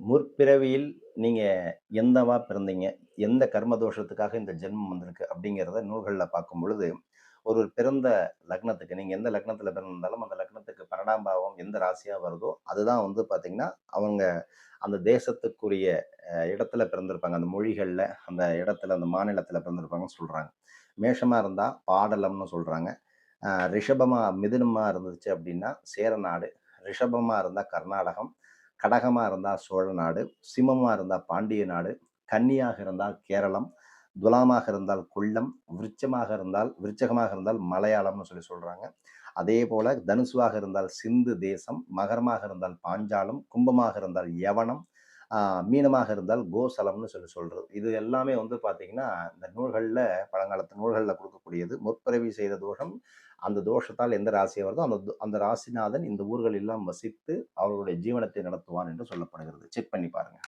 முற்பிறவியில் நீங்கள் எந்தவா பிறந்தீங்க? எந்த கர்ம தோஷத்துக்காக இந்த ஜென்மம் வந்திருக்கு? அப்படிங்கிறத நூல்களில் பார்க்கும் பொழுது, ஒரு பிறந்த லக்னத்துக்கு நீங்கள் எந்த லக்னத்தில் பிறந்திருந்தாலும், அந்த லக்னத்துக்கு 12ஆம் பாவம் எந்த ராசியாக வருதோ, அதுதான் வந்து பார்த்திங்கன்னா அவங்க அந்த தேசத்துக்குரிய இடத்துல பிறந்திருப்பாங்க. அந்த மொழிகளில் அந்த இடத்துல, அந்த மாநிலத்தில் பிறந்திருப்பாங்கன்னு சொல்கிறாங்க மேஷமாக இருந்தால் பாடலம்னு சொல்கிறாங்க ரிஷபமாக ரிஷபமா இருந்துச்சு அப்படின்னா, சேரநாடு. ரிஷபமாக இருந்தால் கர்நாடகம். கடகமாக இருந்தால் சோழ நாடு. சிம்மமாக இருந்தால் பாண்டிய நாடு. கன்னியாக இருந்தால் கேரளம். துலாமாக இருந்தால் கொல்லம். விருச்சமாக இருந்தால் விருச்சகமாக இருந்தால் மலையாளம்னு சொல்லி சொல்கிறாங்க அதே போல் தனுசுவாக இருந்தால் சிந்து தேசம். மகரமாக இருந்தால் பாஞ்சாலம். கும்பமாக இருந்தால் யவனம். மீனமாக இருந்தால் கோசலம்னு சொல்லி சொல்கிறது இது எல்லாமே வந்து பார்த்திங்கன்னா இந்த நூல்களில் பழங்காலத்து நூல்களில் கொடுக்கக்கூடியது. முற்பிறவி செய்த தோஷம், அந்த தோஷத்தால் எந்த ராசியா வருதோ, அந்த அந்த ராசிநாதன் இந்த ஊர்கள் எல்லாம் வசித்து, அவர்களுடைய ஜீவனத்தை நடத்துவான் என்று சொல்லப்படுகிறது. செக் பண்ணி பாருங்கள்